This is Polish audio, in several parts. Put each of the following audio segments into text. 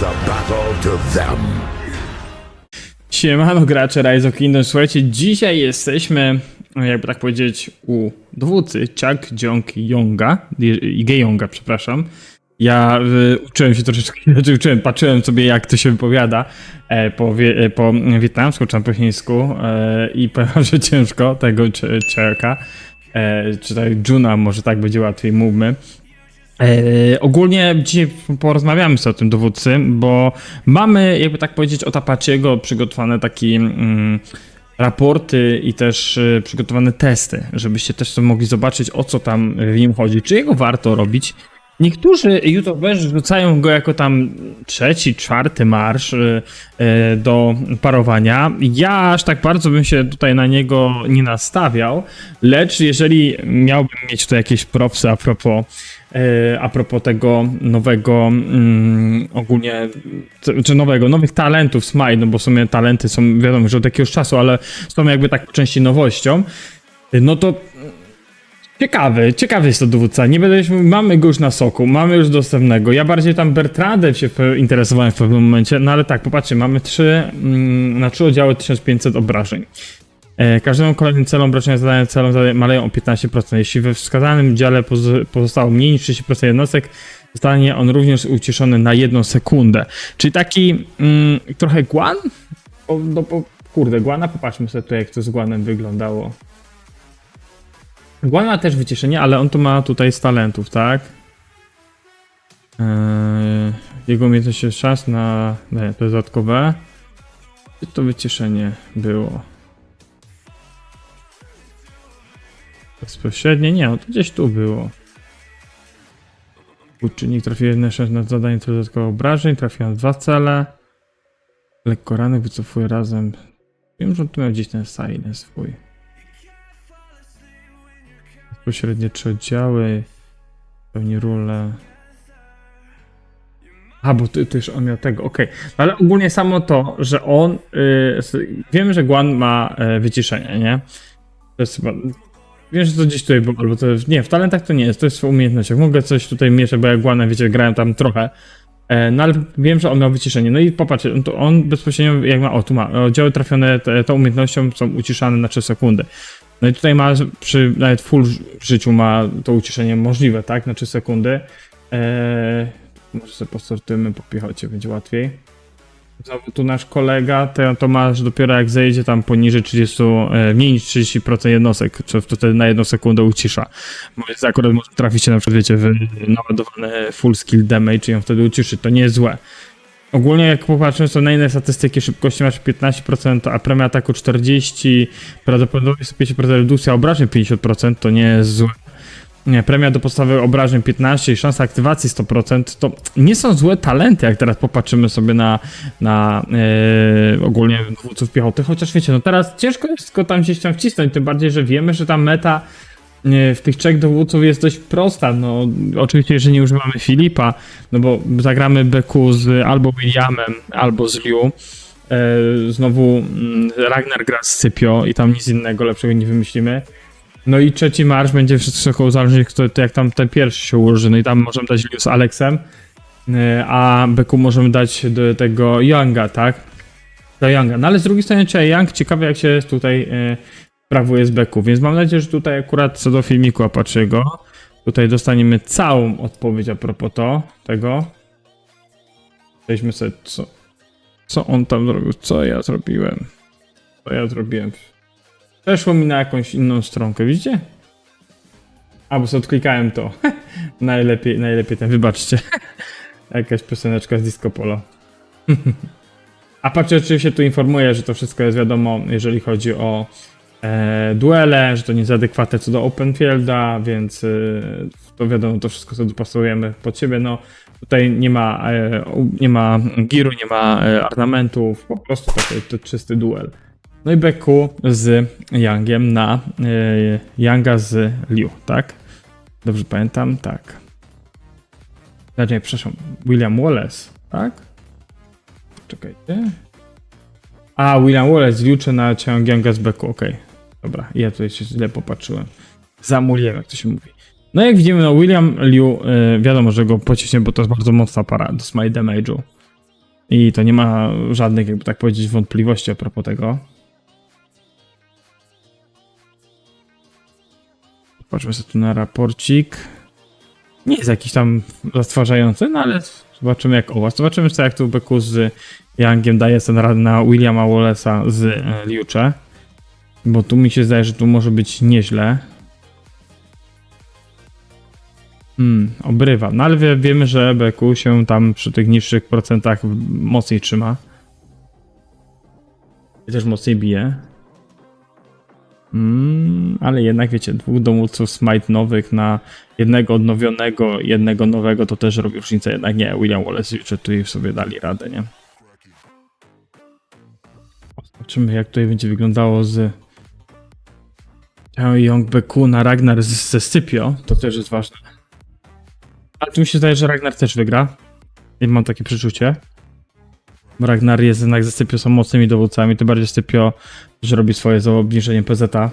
the battle to them. Siemano gracze Rise of Kingdom, słuchajcie, dzisiaj jesteśmy, no jakby tak powiedzieć, u dowódcy Chuck Jong Yonga, Ige Yonga, przepraszam. Ja y, uczyłem się troszeczkę, znaczy uczyłem, patrzyłem sobie jak to się wypowiada e, po, wie, e, po wietnamsku czy po e, i powiem, że ciężko tego Ch- Chucka, e, czy tak Juna, może tak będzie łatwiej, mówmy. E, ogólnie dzisiaj porozmawiamy sobie o tym dowódcy, bo mamy, jakby tak powiedzieć, od Apache'ego przygotowane takie mm, raporty i też e, przygotowane testy, żebyście też sobie mogli zobaczyć, o co tam w nim chodzi, czy jego warto robić. Niektórzy youtuberzy rzucają go jako tam trzeci, czwarty marsz e, do parowania. Ja aż tak bardzo bym się tutaj na niego nie nastawiał, lecz jeżeli miałbym mieć tutaj jakieś propsy a propos a propos tego nowego, mm, ogólnie, czy nowego, nowych talentów Smite, no bo w sumie talenty są, wiadomo, że od jakiegoś czasu, ale są jakby tak części nowością, e, no to ciekawy, ciekawy jest to dowódca. Nie będę mamy go już na soku, mamy już dostępnego. Ja bardziej tam Bertrandem się interesowałem w pewnym momencie, no ale tak, popatrzcie, mamy trzy, mm, na trzy oddziały 1500 obrażeń. E, Każdemu kolejnym celom obrażenia zadania celom maleją o 15%. Jeśli we wskazanym dziale poz- pozostało mniej niż 30% jednostek, zostanie on również uciszony na jedną sekundę. Czyli taki mm, trochę guan? O, no, po, kurde, guana, popatrzmy sobie tutaj, jak to z guanem wyglądało. Guan ma też wyciszenie, ale on tu ma tutaj z talentów, tak? Eee, jego umiejętność jest czas na nie, to dodatkowe. Gdzie to wyciszenie było? Bezpośrednie? Nie, no to gdzieś tu było. Uczynnik trafił jedne szansę na zadanie to dodatkowych obrażeń, trafił na dwa cele. Lekko rany wycofuje razem. Wiem, że tu miał gdzieś ten silence swój. Bezpośrednie trzy oddziały. Pewnie role. A, bo ty, ty już on miał tego, okej. No Ale ogólnie samo to, że on. Yy, wiemy, że Guan ma yy, wyciszenie, nie? To jest chyba. Wiem, że to gdzieś tutaj było, albo to. Nie, w talentach to nie jest, to jest w umiejętnościach. Mogę coś tutaj mieszać, bo jak Guana, wiecie, grałem tam trochę. E, no ale wiem, że on miał wyciszenie. No i popatrzcie, on, to on bezpośrednio, jak ma, o tu ma, oddziały trafione te, tą umiejętnością są uciszane na 3 sekundy. No i tutaj ma, przy nawet full życiu ma to uciszenie możliwe, tak, na 3 sekundy. E, może sobie posortujemy po piechocie, będzie łatwiej. Znowu tu nasz kolega, to Tomasz dopiero jak zejdzie tam poniżej 30, e, mniej niż 30% jednostek, to wtedy na jedną sekundę ucisza. Bo jest akurat może traficie na przykład, wiecie, w naładowany full skill damage i on wtedy uciszy, to nie jest złe. Ogólnie jak popatrzymy sobie na inne statystyki, szybkości masz 15%, a premia ataku 40%, prawdopodobnie 50% redukcja obrażeń 50%, to nie jest złe. Nie, premia do podstawy obrażeń 15 i szansa aktywacji 100%, to nie są złe talenty, jak teraz popatrzymy sobie na, na e, ogólnie dowódców piechoty, chociaż wiecie, no teraz ciężko jest go tam gdzieś tam wcisnąć, tym bardziej, że wiemy, że ta meta w tych trzech dowódców jest dość prosta, no oczywiście, jeżeli nie używamy Filipa, no bo zagramy Beku z albo Williamem, albo z Liu, e, znowu mm, Ragnar gra z Scipio i tam nic innego lepszego nie wymyślimy. No i trzeci marsz będzie wszystko uzależnić, kto, to jak tam ten pierwszy się ułoży. No i tam możemy dać Liu z Alexem, y, a Beku możemy dać do tego Younga, tak? Do Younga. No ale z drugiej strony czy Young ciekawe jak się tutaj y, sprawuje z Beku, więc mam nadzieję, że tutaj akurat co do filmiku Apache'ego, tutaj dostaniemy całą odpowiedź a propos to, tego. Weźmy sobie co, co on tam zrobił, co ja zrobiłem, co ja zrobiłem. Przeszło mi na jakąś inną stronkę, widzicie? A, bo sobie odklikałem to. najlepiej, najlepiej ten, wybaczcie. Jakaś pioseneczka z Disco Polo. A patrzcie, oczywiście tu informuję, że to wszystko jest wiadomo, jeżeli chodzi o e, duele, że to nie jest adekwatne co do Openfielda, więc e, to wiadomo, to wszystko sobie dopasujemy pod siebie. No, tutaj nie ma, e, nie ma giru, nie ma e, ornamentów, po prostu taki to czysty duel. No i Beku z Yangiem na y, Yanga z Liu, tak? Dobrze pamiętam? Tak. Znaczy, przepraszam, William Wallace, tak? Czekajcie. A, William Wallace liczy na ciąg z Beku, okej. Dobra, ja tutaj się źle popatrzyłem. Zamuliłem, jak to się mówi. No jak widzimy, no William Liu, y, wiadomo, że go pociśnie, bo to jest bardzo mocna para do smite damage'u. I to nie ma żadnych, jakby tak powiedzieć, wątpliwości a propos tego. Patrzmy sobie tu na raporcik. Nie jest jakiś tam zastrważający, no ale zobaczymy jak owas. Zobaczymy co jak tu Beku z Youngiem daje ten rad na Williama Wallace'a z e, Liucze. Bo tu mi się zdaje, że tu może być nieźle. Hmm, obrywa. No ale wie, wiemy, że Beku się tam przy tych niższych procentach mocniej trzyma. I też mocniej bije. Mm, ale jednak wiecie, dwóch dowódców smite nowych na jednego odnowionego, jednego nowego to też robi różnicę. Jednak nie, William Wallace czy tutaj sobie dali radę, nie? Zobaczymy jak tutaj będzie wyglądało z Young Beku na Ragnar ze Scipio. To też jest ważne. Ale tu mi się zdaje, że Ragnar też wygra. I mam takie przeczucie. Ragnar jest jednak ze Scipio są mocnymi dowódcami, tym bardziej Scipio, że robi swoje za obniżenie PZ-a.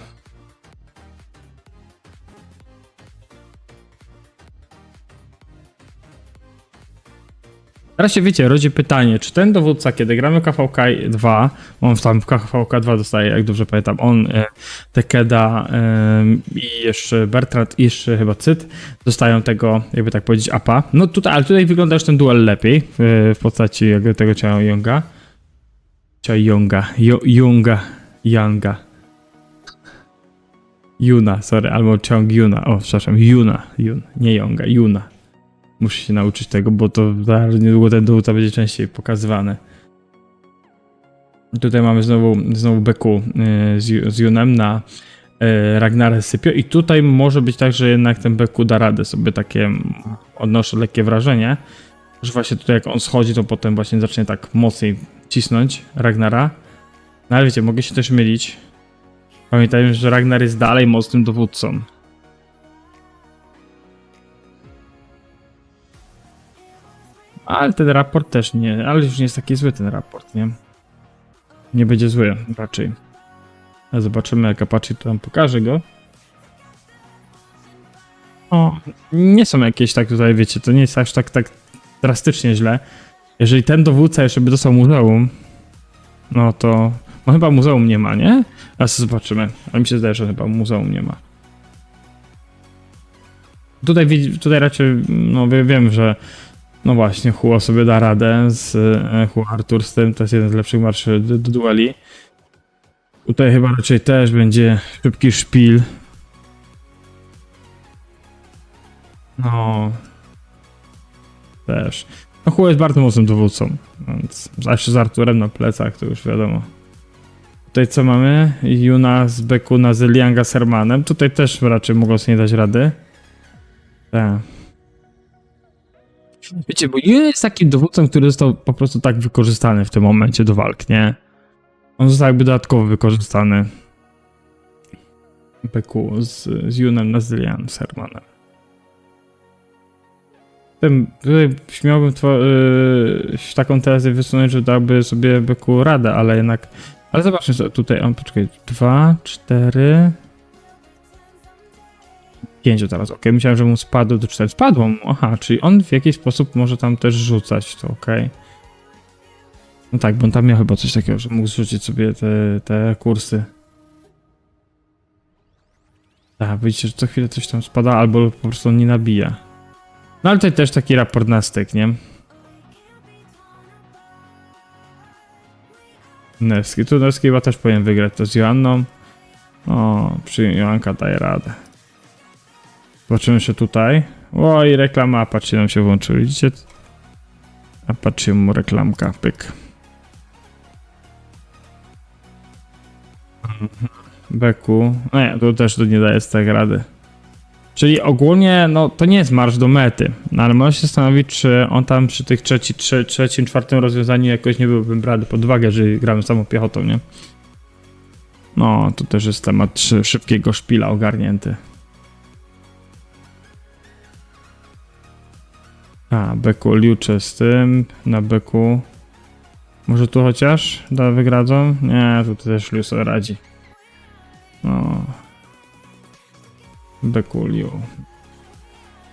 Teraz się wiecie, rodzi pytanie, czy ten dowódca, kiedy gramy KVK 2, on tam w KVK 2 dostaje, jak dobrze pamiętam, on, e, Tekeda e, i jeszcze Bertrand i jeszcze chyba Cyt dostają tego, jakby tak powiedzieć, APA. No tutaj, ale tutaj wygląda już ten duel lepiej w, w postaci jakby tego Ciao Younga. Ciao Younga, jo, Younga, Younga. Juna, sorry, albo Ciąg Juna, o przepraszam, Juna, Jun, nie Younga, Juna. Muszę się nauczyć tego, bo to za niedługo ten dowódca będzie częściej pokazywany. Tutaj mamy znowu, znowu Beku y, z, z Junem na y, Ragnarę Sypio i tutaj może być tak, że jednak ten Beku da radę sobie takie, odnoszę lekkie wrażenie, że właśnie tutaj jak on schodzi, to potem właśnie zacznie tak mocniej cisnąć Ragnara. No ale wiecie, mogę się też mylić. Pamiętajmy, że Ragnar jest dalej mocnym dowódcą. Ale ten raport też nie, ale już nie jest taki zły ten raport, nie? Nie będzie zły raczej. Zobaczymy jak Apache to tam pokaże go. O, nie są jakieś tak tutaj, wiecie, to nie jest aż tak, tak drastycznie źle. Jeżeli ten dowódca jeszcze by dostał muzeum, no to... No chyba muzeum nie ma, nie? A zobaczymy. Ale mi się zdaje, że chyba muzeum nie ma. Tutaj, tutaj raczej, no wie- wiem, że no właśnie, Huo sobie da radę z e, Huo Artur z tym, to jest jeden z lepszych marszy do, dueli. Tutaj chyba raczej też będzie szybki szpil. No. Też. No Huo jest bardzo mocnym dowódcą, więc zawsze z Arturem na plecach, to już wiadomo. Tutaj co mamy? Juna z Bekuna z Lianga z Hermanem. Tutaj też raczej mogą sobie nie dać rady. Tak. Wiecie, bo Jun jest takim dowódcą, który został po prostu tak wykorzystany w tym momencie do walk, nie? On został jakby dodatkowo wykorzystany. BQ z, z Junem na Zylian z Hermanem. Tym, śmiałbym yy, taką tezę wysunąć, że dałby sobie BQ radę, ale jednak... Ale zobaczmy tutaj, on poczekaj, dwa, cztery... Pięciu teraz, ok. Myślałem, że mu spadło do 4. Spadło mu, aha, czyli on w jakiś sposób może tam też rzucać, to ok. No tak, bo on tam miał chyba coś takiego, że mógł zrzucić sobie te, te kursy. Tak, widzicie, że co chwilę coś tam spada, albo po prostu on nie nabija. No ale tutaj też taki raport na styk, nie? Nevski, tu Nevski chyba też powinien wygrać to z Joanną. O, przy Joanka daje radę. Zobaczymy się tutaj. O, i reklama Apache nam się włączyła, widzicie? Apache mu reklamka, pyk. Beku. No nie, tu też nie daje z tak rady. Czyli ogólnie, no to nie jest marsz do mety, no ale można się zastanowić, czy on tam przy tych trzeci, trze, trzecim, czwartym rozwiązaniu jakoś nie byłbym brany pod uwagę, że gramy samą piechotą, nie? No, to też jest temat szy- szybkiego szpila ogarnięty. A, Beku Liucze z tym, na Beku. Może tu chociaż da wygradzą? Nie, tu też Liu sobie radzi. No. Beku Liu.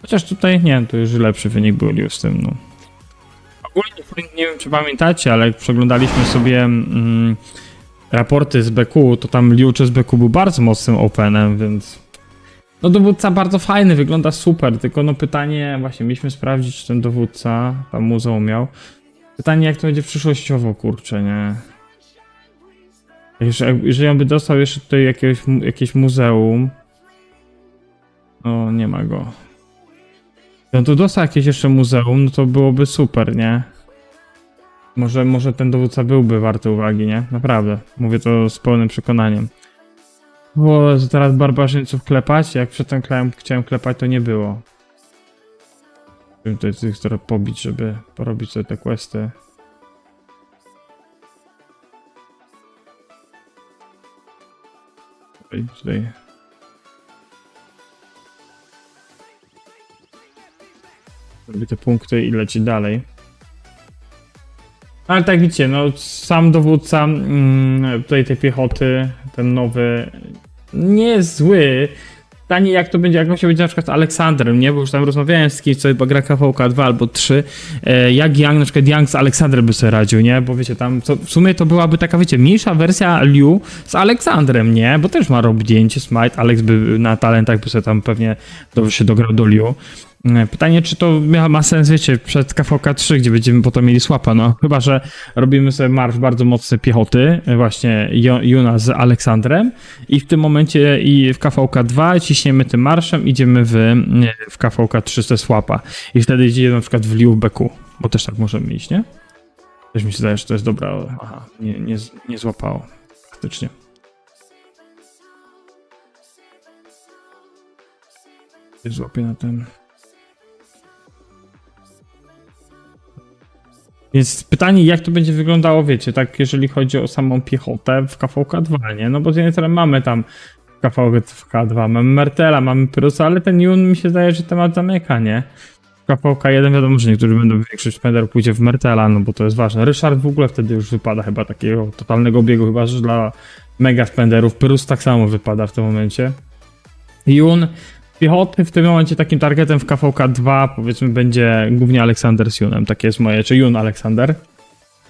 Chociaż tutaj, nie, tu już lepszy wynik był Liu z tym, no. Ogólnie nie wiem, czy pamiętacie, ale jak przeglądaliśmy sobie mm, raporty z BQ, to tam Liuczy z BQ był bardzo mocnym openem, więc no dowódca bardzo fajny, wygląda super, tylko no pytanie, właśnie mieliśmy sprawdzić, czy ten dowódca tam muzeum miał. Pytanie, jak to będzie przyszłościowo, kurczę, nie? Jeżeli, on by dostał jeszcze tutaj jakiegoś, jakieś muzeum, no nie ma go. On tu dostał jakieś jeszcze muzeum, no to byłoby super, nie? Może, może ten dowódca byłby warty uwagi, nie? Naprawdę. Mówię to z pełnym przekonaniem. Bo że teraz barbarzyńców klepać, jak przedtem klałem, chciałem klepać, to nie było. Chciałbym tutaj tych trochę pobić, żeby porobić sobie te questy. Tutaj, tutaj. Robi te punkty i leci dalej. Ale tak widzicie, no sam dowódca mm, tutaj tej piechoty, ten nowy, nie jest zły. Pytanie jak to będzie, jak on się będzie na przykład z Aleksandrem, nie? Bo już tam rozmawiałem z kimś, co chyba gra KVK 2 albo 3. E, jak Young, na przykład Young z Aleksandrem by sobie radził, nie? Bo wiecie, tam to, w sumie to byłaby taka, wiecie, mniejsza wersja Liu z Aleksandrem, nie? Bo też ma robić smite, Alex by na talentach by sobie tam pewnie dobrze się dograł do Liu. E, Pytanie, czy to ma sens, wiecie, przed KVK 3, gdzie będziemy potem mieli słapa, no. Chyba, że robimy sobie marsz bardzo mocny piechoty, e, właśnie Juna z Aleksandrem i w tym momencie i w KVK 2 ciśniemy tym marszem, idziemy w, w KVK 3 ze słapa i wtedy idzie na przykład w Liu Beku, bo też tak możemy iść, nie? Też mi się zdaje, że to jest dobra, aha, nie, nie, nie złapało, faktycznie. Nie złapię na ten... Więc pytanie, jak to będzie wyglądało, wiecie, tak jeżeli chodzi o samą piechotę w KVK2, nie? No bo z jednej strony mamy tam w KVK2, mamy Mertela, mamy Prusa, ale ten Jun mi się zdaje, że temat zamyka, nie? W KVK1 wiadomo, że niektórzy będą większość spenderów pójdzie w Mertela, no bo to jest ważne. Ryszard w ogóle wtedy już wypada chyba takiego totalnego biegu, chyba że dla mega spenderów. Prus tak samo wypada w tym momencie. Jun piechoty w tym momencie takim targetem w KVK 2 powiedzmy będzie głównie Aleksander z Junem, takie jest moje, czy Jun Aleksander.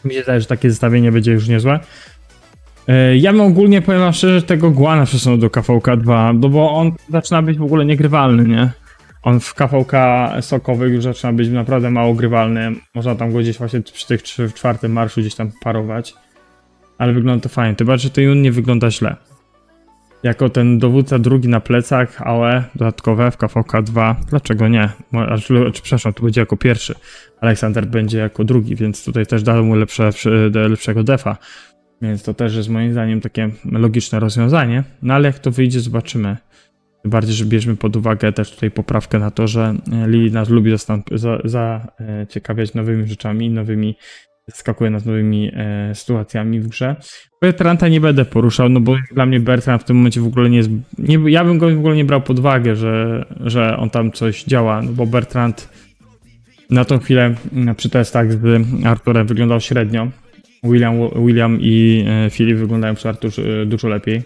Mi się zdaje, że takie zestawienie będzie już niezłe. E, Ja bym ogólnie, powiem wam szczerze, tego Guana przesunął do KVK 2, no bo on zaczyna być w ogóle niegrywalny, nie? On w KVK sokowych już zaczyna być naprawdę mało grywalny. Można tam go gdzieś właśnie przy tych w czwartym marszu gdzieś tam parować. Ale wygląda to fajnie. Bardziej, że ten Jun nie wygląda źle jako ten dowódca drugi na plecach, AOE dodatkowe w KVK 2. Dlaczego nie? Czy, przepraszam, tu będzie jako pierwszy. Aleksander będzie jako drugi, więc tutaj też da mu lepsze, lepszego defa. Więc to też jest moim zdaniem takie logiczne rozwiązanie. No ale jak to wyjdzie, zobaczymy. Tym bardziej, że bierzmy pod uwagę też tutaj poprawkę na to, że e, Lili nas lubi zastan- za, za, e, nowymi rzeczami, nowymi, skakuje nas nowymi e, sytuacjami w grze. Bertranta nie będę poruszał, no bo dla mnie Bertrand w tym momencie w ogóle nie jest. Nie, ja bym go w ogóle nie brał pod uwagę, że, że on tam coś działa, no bo Bertrand na tą chwilę mm, przy testach z Arturem wyglądał średnio. William, William i e, Filip wyglądają przy Arturze e, dużo lepiej.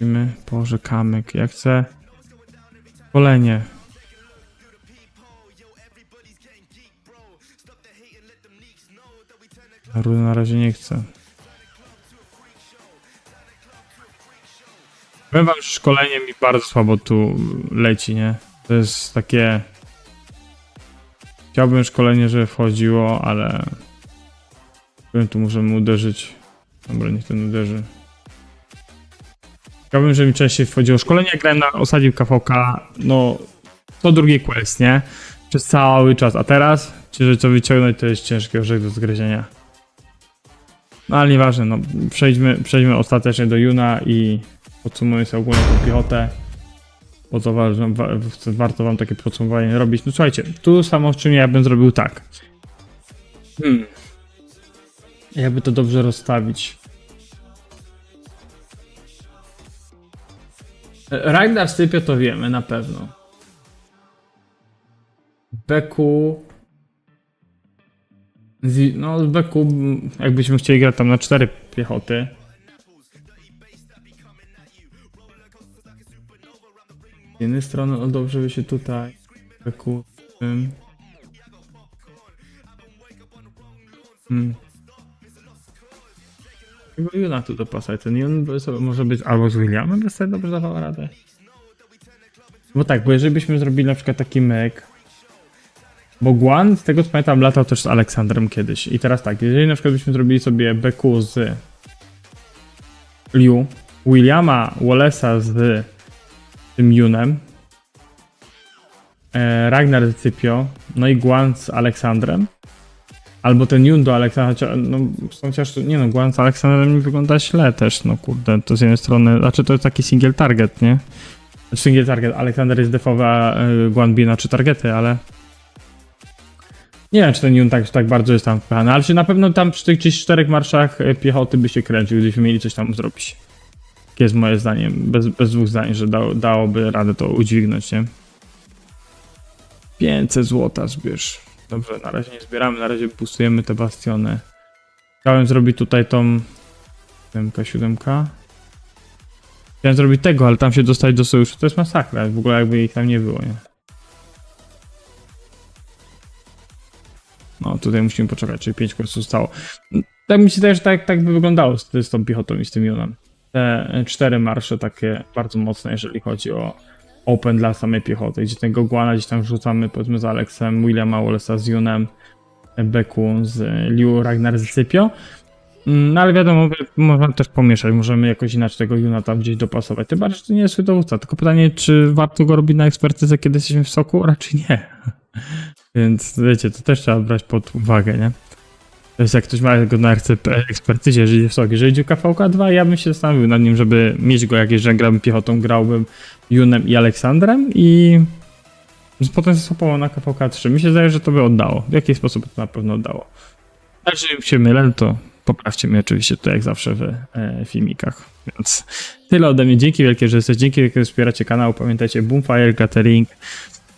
Widzimy, Boże, kamyk, jak Rudy na razie nie chce. Powiem wam, że szkolenie mi bardzo słabo tu leci, nie? To jest takie... Chciałbym szkolenie, żeby wchodziło, ale... Powiem, tu możemy uderzyć. Dobra, niech ten uderzy. Chciałbym, żeby mi częściej wchodziło szkolenie. Jak grałem na osadzie KVK, no... To drugi quest, nie? Przez cały czas. A teraz, czy żeby to wyciągnąć, to jest ciężki orzech do zgryzienia. No ale nieważne, no przejdźmy, przejdźmy ostatecznie do Juna i podsumujmy ogólnie tą piechotę. Bo to wa- wa- warto wam takie podsumowanie robić. No słuchajcie, tu samo w czym ja bym zrobił tak. Hmm. Jakby to dobrze rozstawić. Ragnar sypie to wiemy na pewno. Beku no, z Beku, jakbyśmy chcieli grać tam na cztery piechoty. Z jednej strony, no dobrze by się tutaj Beku. Hmm. Chyba Juna tu dopasać. Ten Jun sobie może być albo z Williamem by sobie dobrze dawał radę. Bo tak, bo jeżeli byśmy zrobili na przykład taki myk, bo Guan, z tego co pamiętam, latał też z Aleksandrem kiedyś. I teraz tak, jeżeli na przykład byśmy zrobili sobie BQ z Liu, Williama Wallace'a z tym Yunem, e, Ragnar z Cypio, no i Guan z Aleksandrem, albo ten Yun do Aleksandra, no chociaż, nie no, Guan z Aleksandrem wygląda źle też, no kurde, to z jednej strony, znaczy to jest taki single target, nie? Znaczy Single target, Aleksander jest defowy, a y, Guan bije na trzy targety, ale nie wiem, czy ten Yun tak, tak bardzo jest tam wpychany, ale się na pewno tam przy tych czterech marszach y, piechoty by się kręcił, gdybyśmy mieli coś tam zrobić. Jest moje zdanie, bez, bez dwóch zdań, że dało, dałoby radę to udźwignąć, nie? 500 złota zbierz. Dobrze, na razie nie zbieramy, na razie boostujemy te bastiony. Chciałem zrobić tutaj tą 7K. Chciałem zrobić tego, ale tam się dostać do sojuszu. To jest masakra, w ogóle jakby ich tam nie było, nie? No, tutaj musimy poczekać, czyli 5 questów zostało. Tak mi się że tak, tak by wyglądało z, z tą piechotą i z tym Junem. Te e, cztery marsze takie bardzo mocne, jeżeli chodzi o open dla samej piechoty, gdzie tego Guana gdzieś tam wrzucamy powiedzmy z Alexem, Williama Wallace'a z Junem, Beku z Liu, Ragnar z Cypio. Mm, No ale wiadomo, można też pomieszać, możemy jakoś inaczej tego Juna tam gdzieś dopasować. Tym bardziej, że to nie jest dowódca, tylko pytanie, czy warto go robić na ekspertyzę, kiedy jesteśmy w soku? Raczej nie. Więc wiecie, to też trzeba brać pod uwagę, nie? To jest jak ktoś ma go na RCP ekspertyzie, jeżeli w soki. Jeżeli idzie KVK2, ja bym się zastanowił nad nim, żeby mieć go jakieś, że grałbym piechotą, grałbym Junem i Aleksandrem i potem zastopował na KVK3. Mi się zdaje, że to by oddało. W jaki sposób to na pewno oddało. A jeżeli się mylę, to poprawcie mnie oczywiście tutaj jak zawsze w e, filmikach. Więc tyle ode mnie. Dzięki wielkie, że jesteście. Dzięki wielkie, że wspieracie kanał. Pamiętajcie, Boomfire Catering.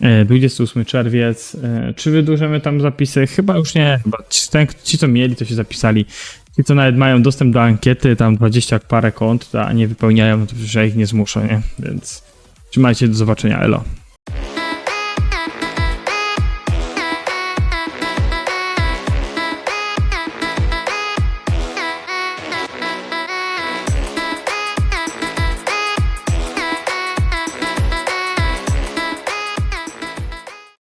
E, 28 czerwiec. E, Czy wydłużymy tam zapisy? Chyba już nie. Chyba ci, ten, ci co mieli, to się zapisali. Ci, co nawet mają dostęp do ankiety, tam 20 parę kont, a nie wypełniają, to przecież ja ich nie zmuszę, nie? Więc trzymajcie, do zobaczenia, elo.